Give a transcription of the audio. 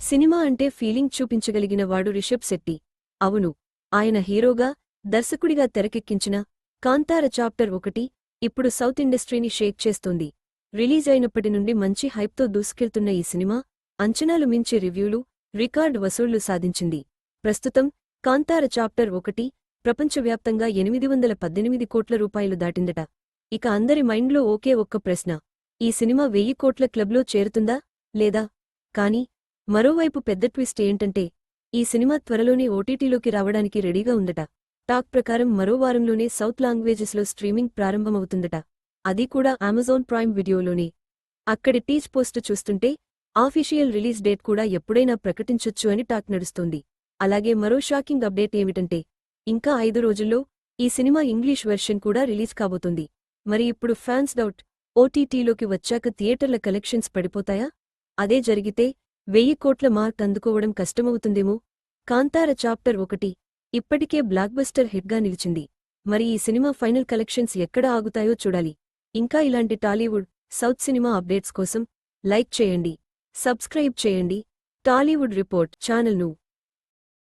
Cinema అంటే feeling చూపించగలిగిన వాడు రిషబ్ శెట్టి. అవును ఆయన హీరోగా దర్శకుడిగా తెరకెక్కించిన కాంతార చాప్టర్ ఒకటి ఇప్పుడు సౌత్ ఇండస్ట్రీని షేక్ చేస్తోంది. రిలీజ్ అయినప్పటి నుండి మంచి హైప్తో దూసుకెళ్తున్న ఈ సినిమా అంచనాలు మించి రివ్యూలు రికార్డ్ వసూళ్ళు సాధించింది. ప్రస్తుతం కాంతార చాప్టర్ ఒకటి ప్రపంచవ్యాప్తంగా ఎనిమిది వందల పద్దెనిమిది కోట్ల రూపాయలు దాటిందట. ఇక అందరి మైండ్లో ఒకే ఒక్క ప్రశ్న ఈ సినిమా వెయ్యి కోట్ల క్లబ్లో చేరుతుందా లేదా? కానీ మరోవైపు పెద్ద ట్విస్ట్ ఏంటంటే ఈ సినిమా త్వరలోనే ఓటీటీలోకి రావడానికి రెడీగా ఉందట. టాక్ ప్రకారం మరో వారంలోనే సౌత్ లాంగ్వేజెస్లో స్ట్రీమింగ్ ప్రారంభమవుతుందట. అది కూడా అమెజాన్ ప్రైమ్ వీడియోలోనే. అక్కడి టీచ్ పోస్ట్ చూస్తుంటే ఆఫీషియల్ రిలీజ్ డేట్ కూడా ఎప్పుడైనా ప్రకటించొచ్చు అని టాక్ నడుస్తోంది. అలాగే మరో షాకింగ్ అప్డేట్ ఏమిటంటే ఇంకా ఐదు రోజుల్లో ఈ సినిమా ఇంగ్లీష్ వెర్షన్ కూడా రిలీజ్ కాబోతుంది. మరి ఇప్పుడు ఫ్యాన్స్ డౌట్ ఓటీటీలోకి వచ్చాక థియేటర్ల కలెక్షన్స్ పడిపోతాయా? అదే జరిగితే వెయ్యి కోట్ల మార్క్ అందుకోవడం కష్టమవుతుందేమో? కాంతార చాప్టర్ ఒకటి. ఇప్పటికే బ్లాక్బస్టర్ హిట్గా నిలిచింది. మరి ఈ సినిమా ఫైనల్ కలెక్షన్స్ ఎక్కడ ఆగుతాయో చూడాలి. ఇంకా ఇలాంటి టాలీవుడ్ సౌత్ సినిమా అప్డేట్స్ కోసం లైక్ చేయండి. సబ్స్క్రైబ్ చేయండి. టాలీవుడ్ రిపోర్ట్ ఛానల్ను